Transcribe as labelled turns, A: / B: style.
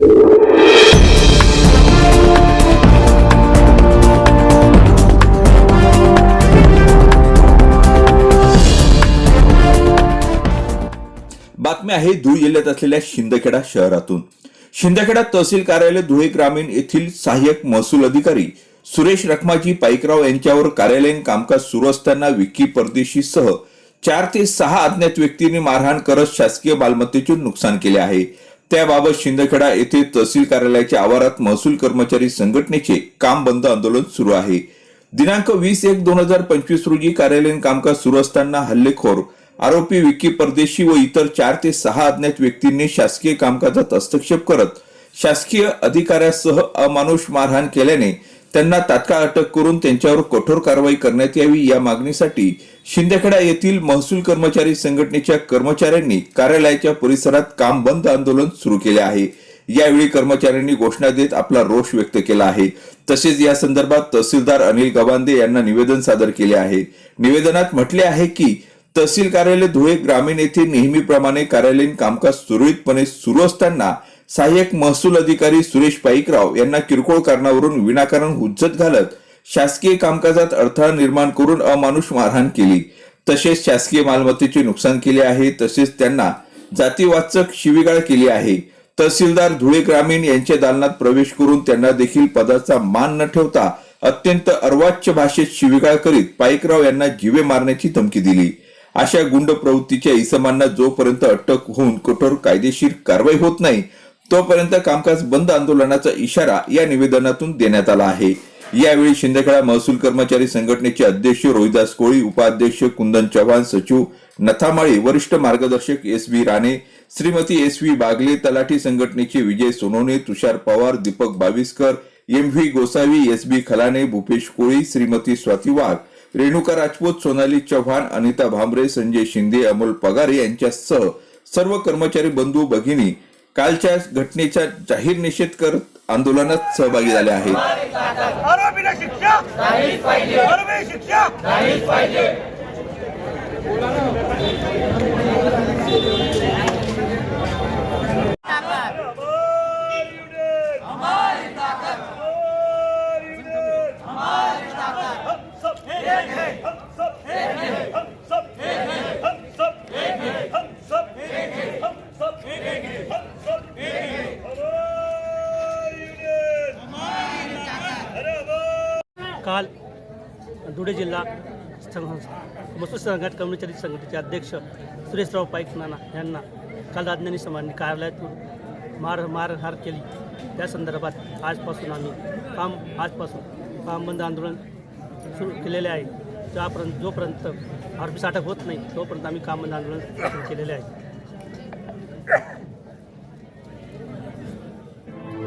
A: बातमी आहे धुळे जिल्ह्यात असलेल्या शिंदखेडा शहरातून. शिंदखेडा तहसील कार्यालय धुळे ग्रामीण येथील सहाय्यक महसूल अधिकारी सुरेश रखमाजी पाईकराव यांच्यावर कार्यालयीन कामकाज सुरू असताना विक्की परदेशी सह चार ते सहा अज्ञात व्यक्तींनी मारहाण करत शासकीय मालमत्तेचे नुकसान केले आहे. त्याबाबत शिंदखेडा येथे तहसील कार्यालयाच्या आवारात महसूल कर्मचारी संघटनेचे काम बंद आंदोलन सुरू आहे. दिनांक वीस एक दोन हजार पंचवीस रोजी कार्यालयीन कामकाज सुरू असताना हल्लेखोर आरोपी विक्की परदेशी व इतर चार ते सहा अज्ञात व्यक्तींनी शासकीय कामकाजात हस्तक्षेप करत शासकीय अधिकाऱ्यासह अमानुष मारहाण केल्याने त्यांना तात्काळ अटक करून त्यांच्यावर कठोर कारवाई करण्यात यावी या मागणीसाठी शिंदेखेडा येथील महसूल कर्मचारी संघटनेच्या कर्मचाऱ्यांनी कार्यालयाच्या परिसरात काम बंद आंदोलन सुरू केले आहे. यावेळी कर्मचाऱ्यांनी घोषणा देत आपला रोष व्यक्त केला आहे. तसेच या संदर्भात तहसीलदार अनिल गवांदे यांना निवेदन सादर केले आहे. निवेदनात म्हटले आहे की तहसील कार्यालय धुळे ग्रामीण येथे नेहमीप्रमाणे कार्यालयीन कामकाज सुरळीतपणे सुरू असताना सहाय्यक महसूल अधिकारी सुरेश पाईकराव यांना किरकोळ कारणावरून विनाकारण हुज्जत घालत शासकीय कामकाजात अडथळा निर्माण करून अमानुष मारहाण केली. तसेच शासकीय मालमत्तेचे नुकसान केले आहे तसेच त्यांना जातीवाचक शिवीगाळ केली आहे. तहसीलदार धुळे ग्रामीण यांच्या दालनात प्रवेश करून त्यांना देखील पदाचा मान न ठेवता अत्यंत अर्वाच्य भाषेत शिवीगाळ करीत पाईकराव यांना जीवे मारण्याची धमकी दिली. अशा गुंड प्रवृत्तीच्या इसमांना जोपर्यंत अटक होऊन कठोर कायदेशीर कारवाई होत नाही तोपर्यंत कामकाज बंद आंदोलनाचा इशारा या निवेदनातून देण्यात आला आहे. यावेळी शिंदेखेडा महसूल कर्मचारी संघटनेचे अध्यक्ष रोहिदास कोळी उपाध्यक्ष कुंदन चव्हाण सचिव नथामाळी वरिष्ठ मार्गदर्शक S V Rane Shrimati S V Bagle तलाठी संघटनेचे Vijay Sonawane Tushar Pawar Deepak Baviskar M V Gosavi S B Khalane Bhupesh Koli Shrimati Swati वाघ रेणुका राजपूत सोनाली चव्हाण अनिता भांबरे संजय शिंदे अमोल पगारे यांच्यासह सर्व कर्मचारी बंधू भगिनी कालच्या घटनेचा जाहीर निषेध करत आंदोलनात सहभागी झाले आहेत.
B: काल धुळे जिल्हा मसूद मसूर संघात कर्मचारी संघटनेचे अध्यक्ष सुरेशराव पाईक नाना यांना काल राजधानी समाजाने कार्यालयातून मार मारहार केली. त्या संदर्भात आजपासून आम्ही काम आजपासून काम बंद आंदोलन सुरू केलेले आहे. त्यापर्यंत जोपर्यंत आरोपी अटक होत नाही तोपर्यंत आम्ही काम बंद आंदोलन सुरू केलेले आहे.